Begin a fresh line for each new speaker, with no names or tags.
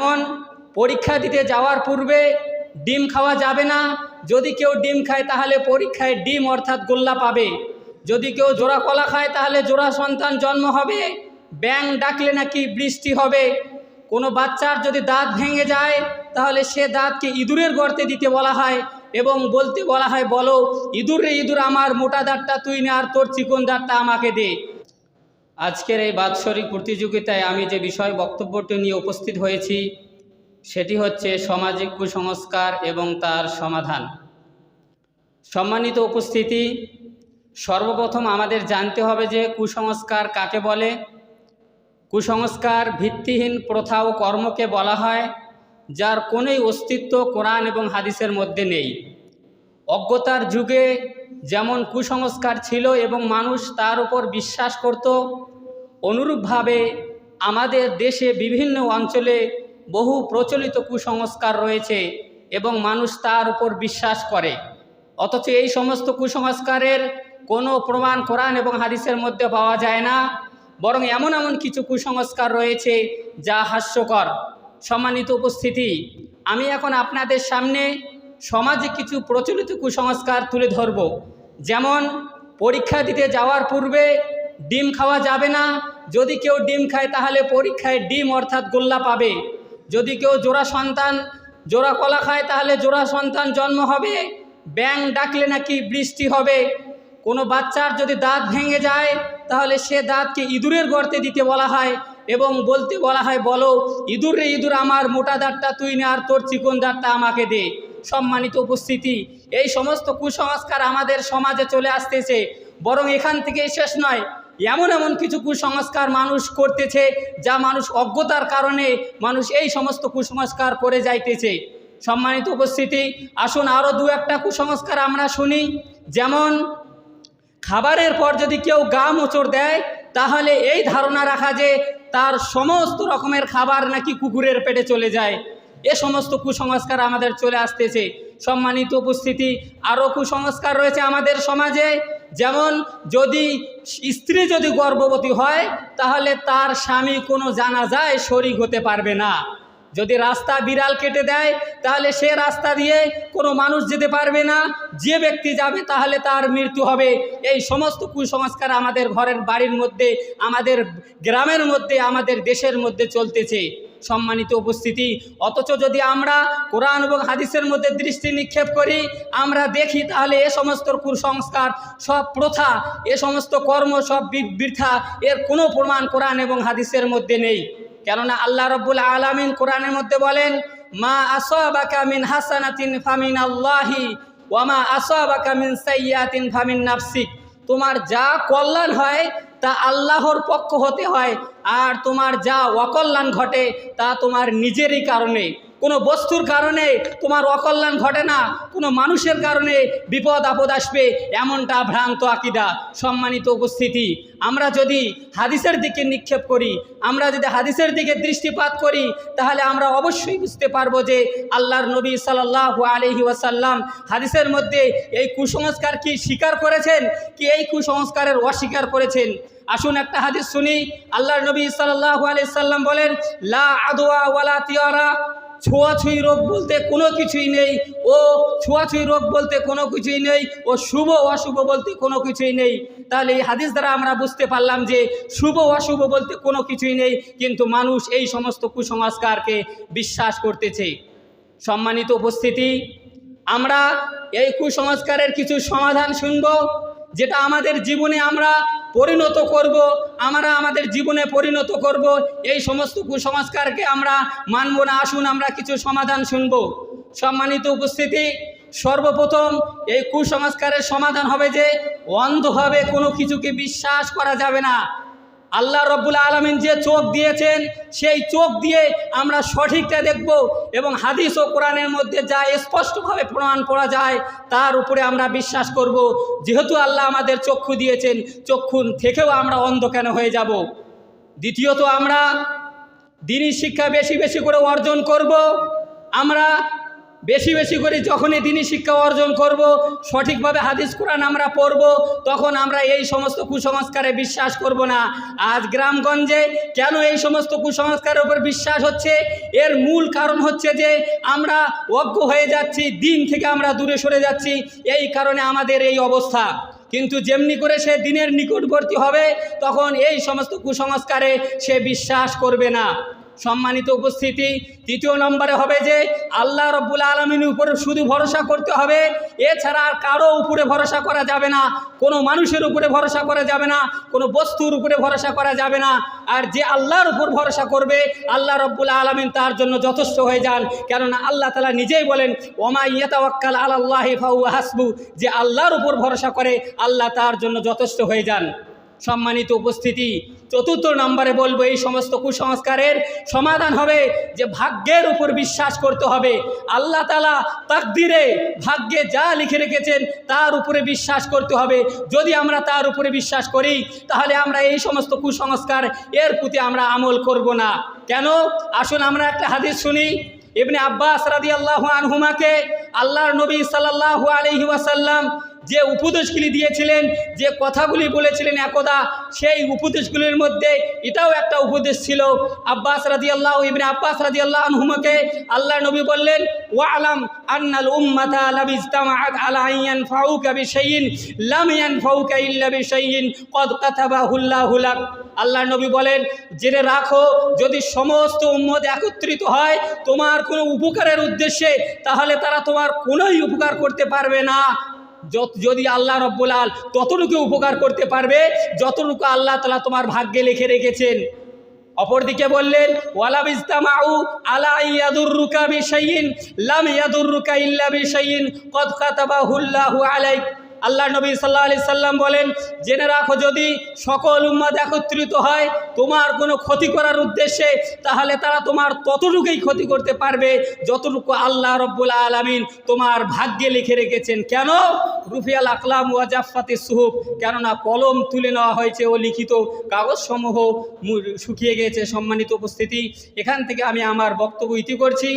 যেমন পরীক্ষা দিতে যাওয়ার পূর্বে ডিম খাওয়া যাবে না। যদি কেউ ডিম খায়, তাহলে পরীক্ষায় ডিম অর্থাৎ গোল্লা পাবে। যদি কেউ জোড়া কলা খায়, তাহলে জোড়া সন্তান জন্ম হবে। ব্যাং ডাকলে নাকি বৃষ্টি হবে। কোনো বাচ্চার যদি দাঁত ভেঙে যায়, তাহলে সে দাঁতকে ইঁদুরের গর্তে দিতে বলা হয় এবং বলতে বলা হয়, বলো, ইঁদুর রে ইঁদুর, আমার মোটা দাঁতটা তুই নে আর তোর চিকন দাঁতটা আমাকে দে। আজকের এই বাৎসরিক প্রতিযোগিতায় আমি যে বিষয় বক্তব্যটি নিয়ে উপস্থিত হয়েছি, সেটি হচ্ছে সামাজিক কুসংস্কার এবং তার সমাধান। সম্মানিত উপস্থিতি, সর্বপ্রথম আমাদের জানতে হবে যে কুসংস্কার কাকে বলে? কুসংস্কার ভিত্তিহীন প্রথা ও কর্মকে বলা হয়, যার কোনোই অস্তিত্ব কোরআন এবং হাদিসের মধ্যে নেই। অজ্ঞতার যুগে যেমন কুসংস্কার ছিল এবং মানুষ তার উপর বিশ্বাস করত অনুরূপভাবে আমাদের দেশে বিভিন্ন অঞ্চলে বহু প্রচলিত কুসংস্কার রয়েছে এবং মানুষ তার উপর বিশ্বাস করে। অথচ এই সমস্ত কুসংস্কারের কোনো প্রমাণ কোরআন এবং হাদিসের মধ্যে পাওয়া যায় না। বরং এমন এমন কিছু কুসংস্কার রয়েছে যা হাস্যকর। সম্মানিত উপস্থিতি, আমি এখন আপনাদের সামনে সমাজে কিছু প্রচলিত কুসংস্কার তুলে ধরব। যেমন, পরীক্ষা দিতে যাওয়ার পূর্বে ডিম খাওয়া যাবে না। যদি কেউ ডিম খায়, তাহলে পরীক্ষায় ডিম অর্থাৎ গোল্লা পাবে। যদি কেউ জোড়া সন্তান, জোড়া কলা খায়, তাহলে জোড়া সন্তান জন্ম হবে। ব্যাং ডাকলে নাকি বৃষ্টি হবে। কোনো বাচ্চার যদি দাঁত ভেঙে যায়, তাহলে সে দাঁতকে ইঁদুরের গর্তে দিতে বলা হয় এবং বলতে বলা হয়, বলো, ইঁদুর রে ইঁদুর, আমার মোটা দাঁতটা তুই নে আর তোর চিকন দাঁতটা আমাকে দে। সম্মানিত উপস্থিতি, এই সমস্ত কুসংস্কার আমাদের সমাজে চলে আসতেছে। বরং এখান থেকেই শেষ নয় এমন এমন কিছু কুসংস্কার মানুষ করতেছে, যা মানুষ অজ্ঞতার কারণে মানুষ এই সমস্ত কুসংস্কার করে যাইতেছে। সম্মানিত উপস্থিতি, আসুন আরও দু একটা কুসংস্কার আমরা শুনি। যেমন, খাবারের পর যদি কেউ গা মোচড় দেয়, তাহলে এই ধারণা রাখা যে তার সমস্ত রকমের খাবার নাকি কুকুরের পেটে চলে যায়। এ সমস্ত কুসংস্কার আমাদের চলে আসতেছে। সম্মানিত উপস্থিতি আরও কুসংস্কার রয়েছে আমাদের সমাজে। যেমন যদি স্ত্রী যদি গর্ভবতী হয়, তাহলে তার স্বামী কোনো জানাজায় শরিক হতে পারবে না। যদি রাস্তা বিড়াল কেটে দেয়, তাহলে সে রাস্তা দিয়ে কোনো মানুষ যেতে পারবে না। যে ব্যক্তি যাবে, তাহলে তার মৃত্যু হবে। এই সমস্ত কুসংস্কার আমাদের ঘরের বাড়ির মধ্যে, আমাদের গ্রামের মধ্যে, আমাদের দেশের মধ্যে চলতেছে। সম্মানিত উপস্থিতি। অথচ যদি আমরা কোরআন এবং হাদিসের মধ্যে দৃষ্টি নিক্ষেপ করি, আমরা দেখি তাহলে এ সমস্ত কুসংস্কার, সব প্রথা, এ সমস্ত কর্ম, সব বৃথা, এর কোনো প্রমাণ কোরআন এবং হাদিসের মধ্যে নেই। কেননা আল্লাহ রব্বুল আলামিন কোরআনের মধ্যে বলেন, মা আসাবাকা মিন হাসানাতিন ফামিন আল্লাহি ওয়ামা আসাবাকা মিন সাইয়াতিন ফামিন নাফসিক। তোমার যা কল্যাণ হয় তা আল্লাহর পক্ষ হতে হয়। আর তোমার যা অকল্যাণ ঘটে তা তোমার নিজেরই কারণে। কোনো বস্তুর কারণে তোমার অকল্যাণ ঘটে না, কোনো মানুষের কারণে বিপদ, আপদ আসবে, এমনটা ভ্রান্ত আকিদা, সম্মানিত উপস্থিতি। আমরা যদি হাদিসের দিকে নিক্ষেপ করি, আমরা যদি হাদিসের দিকে দৃষ্টিপাত করি, তাহলে আমরা অবশ্যই বুঝতে পারব যে আল্লাহর নবী সাল্লাল্লাহু আলহি ওয়াসাল্লাম হাদিসের মধ্যে এই কুসংস্কার কি স্বীকার করেছেন, কি এই কুসংস্কারের অস্বীকার করেছেন? আসুন একটা হাদিস শুনি। আল্লাহর নবী সাল্লাহ আলি সাল্লাম বলেন, লা আদওয়া ওয়ালা তিয়ারা ছোঁয়াছুঁই রোগ বলতে কোনো কিছুই নেই। ও ছোঁয়াছুঁই রোগ বলতে কোনো কিছুই নেই। ও শুভ অশুভ বলতে কোনো কিছুই নেই। তাহলে এই হাদিস দ্বারা আমরা বুঝতে পারলাম যে শুভ অশুভ বলতে কোনো কিছুই নেই, কিন্তু মানুষ এই সমস্ত কুসংস্কারকে বিশ্বাস করতেছে। সম্মানিত উপস্থিতি, আমরা এই কুসংস্কারের কিছু সমাধান শুনব, যেটা আমাদের জীবনে আমরা পরিণত করব, আমরা আমাদের জীবনে পরিণত করব, এই সমস্ত কুসংস্কারকে আমরা মানব না। আসুন, আমরা কিছু সমাধান শুনব। সম্মানিত উপস্থিতি, সর্বপ্রথম এই কুসংস্কারের সমাধান হবে যে, অন্ধভাবে কোনো কিছুকে বিশ্বাস করা যাবে না। আল্লাহ রব্বুল আলমিন যে চোখ দিয়েছেন, সেই চোখ দিয়ে আমরা সঠিকটা দেখব এবং হাদিস ও কোরআনের মধ্যে যা স্পষ্টভাবে প্রমাণ করা যায়, তার উপরে আমরা বিশ্বাস করব। যেহেতু আল্লাহ আমাদের চক্ষু দিয়েছেন চক্ষু থেকেও আমরা অন্ধ কেন হয়ে যাব? দ্বিতীয়ত আমরা দিনই শিক্ষা বেশি বেশি করে অর্জন করব। আমরা বেশি বেশি করে যখনই দিনই শিক্ষা অর্জন করব, সঠিকভাবে হাদিস কোরআন আমরা পড়ব, তখন আমরা এই সমস্ত কুসংস্কারে বিশ্বাস করব না। আজ গ্রামগঞ্জে কেন এই সমস্ত কুসংস্কারের উপর বিশ্বাস হচ্ছে? এর মূল কারণ হচ্ছে যে আমরা অজ্ঞ হয়ে যাচ্ছি, দিন থেকে আমরা দূরে সরে যাচ্ছি, এই কারণে আমাদের এই অবস্থা। কিন্তু যেমনি করে সে দিনের নিকটবর্তী হবে, তখন এই সমস্ত কুসংস্কারে সে বিশ্বাস করবে না। সম্মানিত উপস্থিতি, তৃতীয় নম্বরে হবে যে আল্লাহ রব্বুল আলমিনের উপরে শুধু ভরসা করতে হবে, এছাড়া আর কারও উপরে ভরসা করা যাবে না, কোনো মানুষের উপরে ভরসা করা যাবে না, কোনো বস্তুর উপরে ভরসা করা যাবে না। আর যে আল্লাহর উপর ভরসা করবে, আল্লাহ রব্বুল আলমিন তার জন্য যথেষ্ট হয়ে যান। কেননা আল্লাহ তালা নিজেই বলেন ওমা ইয়েতাওয়াক্কাল আল্লাহ ফাউ হাসবু। যে আল্লাহর উপর ভরসা করে, আল্লাহ তার জন্য যথেষ্ট হয়ে যান। সম্মানিত উপস্থিতি। চতুর্থ নম্বরে বলব এই সমস্ত কুসংস্কারের সমাধান হবে যে ভাগ্যের উপর বিশ্বাস করতে হবে। আল্লাহ তালা তাকদিরে ভাগ্যে যা লিখে রেখেছেন তার উপরে বিশ্বাস করতে হবে। যদি আমরা তার উপরে বিশ্বাস করি, তাহলে আমরা এই সমস্ত কুসংস্কার এর প্রতি আমরা আমল করব না। কেন? আসুন আমরা একটা হাদিস শুনি। ইবনে আব্বাস রাদি আল্লাহ আনহুমাকে আল্লাহর নবী সাল্লাহ আলহি ওয়াসাল্লাম যে উপদেশগুলি দিয়েছিলেন, যে কথাগুলি বলেছিলেন একদা, সেই উপদেশগুলির মধ্যে এটাও একটা উপদেশ ছিল। আব্বাস রাজি আল্লাহ ইবনে আব্বাস রাজি আল্লাহ আনহুমাকে আল্লাহ নবী বললেন ওয়া আলাম আন্নাল উম্মাতা আলা আল্লাহ নবী বলেন, জেনে রাখো, যদি সমস্ত উম্মত একত্রিত হয় তোমার কোনো উপকারের উদ্দেশ্যে, তাহলে তারা তোমার কোনোই উপকার করতে পারবে না। যত- যদি আল্লাহ রব্বুল আল ততটুকু উপকার করতে পারবে, যতটুকু আল্লাহ তালা তোমার ভাগ্যে লিখে রেখেছেন। অপরদিকে বললেন ওয়ালাম ইস্তামাউ আলা ইল্লা আল্লাহ নবী সাল্লাহ আলি সাল্লাম বলেন, জেনে রাখো যদি সকল উম্মাদ একত্রিত হয় তোমার কোনো ক্ষতি করার উদ্দেশ্যে, তাহলে তারা তোমার ততটুকুই ক্ষতি করতে পারবে যতটুকু আল্লাহ রব্বুল আলমিন তোমার ভাগ্যে লিখে রেখেছেন। কেন? রুফিয়াল আকলাম ওয়াজাফাতে সুহুব, কেননা কলম তুলে নেওয়া হয়েছে ও লিখিত কাগজসমূহ শুকিয়ে গিয়েছে সম্মানিত উপস্থিতি। এখান থেকে আমি আমার বক্তব্য ইতি করছি।